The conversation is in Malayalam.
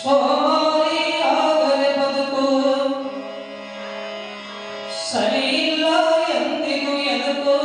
ಸೋಮಾರಿ ಆಗದೆ ಬದುಕು ಸರಿ ಇಲ್ಲ ಎಂದಿಗೂ ಎದುಕು